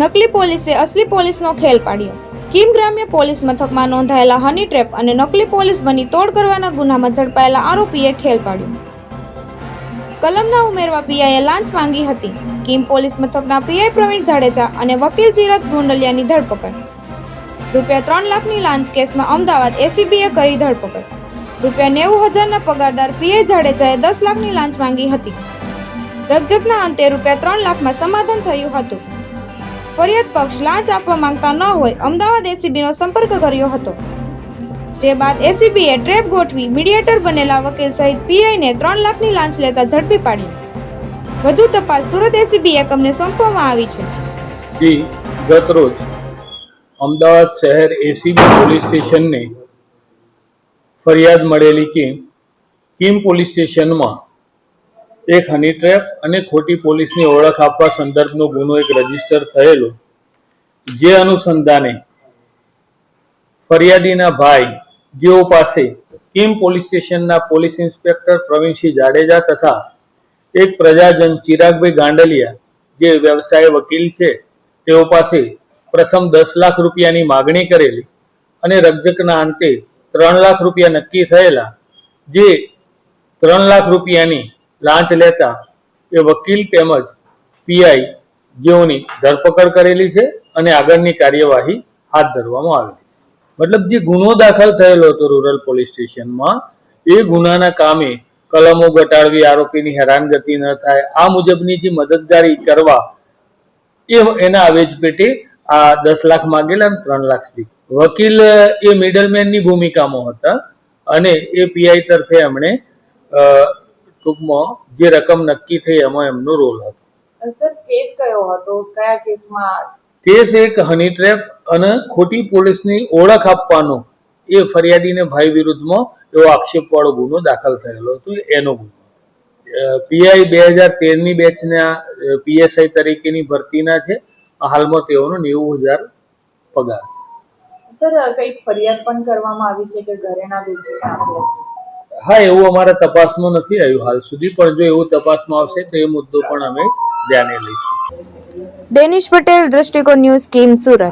નકલી પોલીસે અસલી પોલીસનો ખેલ પાડ્યો. કિમ ગ્રામ્ય પોલીસ મથકમાં નોંધાયેલા હની ટ્રેપ અને નકલી પોલીસ બની તોડ કરવાના ગુનામાં ઝડપાયેલા આરોપીએ ખેલ પાડ્યો. કલમના ઉમેરવા પીઆઈએ લાંચ માંગી હતી. કિમ પોલીસ મથકના પીઆઈ પ્રવીણ જાડેજા અને વકીલ ચિરાગ ગુંડલિયાની ધરપકડ. રૂપિયા ત્રણ લાખની લાંચ કેસમાં અમદાવાદ એસીબીએ કરી ધરપકડ. રૂપિયા નેવું હજારના પગારદાર પીઆઈ જાડેજાએ દસ લાખની લાંચ માંગી હતી. રકજકના અંતે રૂપિયા ત્રણ લાખમાં સમાધાન થયું હતું. ફરિયાદ પક્ષ લાંચ આપવા માંગતા ન હોય, અમદાવાદ એસીબીનો સંપર્ક કર્યો હતો. જે બાદ એસીબીએ ટ્રેપ ગોઠવી મીડિયેટર બનેલા વકીલ સહિત પીઆઈને ત્રણ લાખની લાંચ લેતા ઝડપી પાડી. વધુ તપાસ સુરત એસીબી એકમને સોંપવામાં આવી છે. જી ગત રોજ અમદાવાદ શહેર એસીબી પોલીસ સ્ટેશનને ફરિયાદ મળેલી કે કિમ પોલીસ સ્ટેશનમાં એક હની ટ્રેપ અને ખોટી પોલીસની ઓળખ આપવા સંદર્ભનો ગુનો એક રજિસ્ટર થયેલો, જે અનુસંધાને ફરિયાદીના ભાઈ, જેઓ પાસે કિમ પોલીસ સ્ટેશનના પોલીસ ઇન્સ્પેક્ટર પ્રવીણસિંહ જાડેજા તથા એક પ્રજાજન ચિરાગભાઈ ગાંડલિયા, જે વ્યવસાય વકીલ છે, તેઓ પાસે પ્રથમ દસ લાખ રૂપિયાની માગણી કરેલી અને રજકના અંતે ત્રણ લાખ રૂપિયા નક્કી થયેલા, જે ત્રણ લાખ રૂપિયાની લાંચ લેતા એ વકીલ તેમજ પીઆઈ જેઓની ધરપકડ કરેલી છે અને આગળની કાર્યવાહી હાથ ધરવામાં આવેલી છે. મતલબ જે ગુનો દાખલ થયેલો હતો રૂરલ પોલીસ સ્ટેશનમાં, એ ગુનાના કામે કલમો ઘટાડવી આરોપીની હેરાનગતિ ન થાય, આ મુજબની જે મદદગારી કરવા એ એના આવેજ પેટે આ દસ લાખ માંગેલા અને ત્રણ લાખ સ્વીક વકીલ એ મિડલમેનની ભૂમિકામાં હતા અને એ પીઆઈ તરફે એમણે ટૂંકમાં જે રકમ નક્કી થઈ એમાં એમનો રોલ હતો. સર કેસ કયો હતો? કયા કેસમાં? કેસ એક હની ટ્રેપ અને ખોટી પોલીસની ઓળખ આપવાનો એ ફરિયાદીને ભાઈ વિરુદ્ધમાં એવો આક્ષેપવાળો ગુનો દાખલ થયેલો હતો એનો ગુનો. પીઆઈ બે હજાર તેરની બેચના પીએસઆઈ તરીકેની ભરતીના છે હાલમાં તેઓનો નેવું હજાર પગાર છે. સર કઈ ફરિયાદ પણ કરવામાં આવી છે કે ઘરેણા વેચી હા, એવું અમારા તપાસમાં નથી આવ્યું હાલ સુધી, પણ જો એવું તપાસમાં આવશે તો એ મુદ્દો પણ અમે ધ્યાને લઈશું. ડેનિશ પટેલ, દ્રષ્ટિકોણ ન્યૂઝ ટીમ સુરત.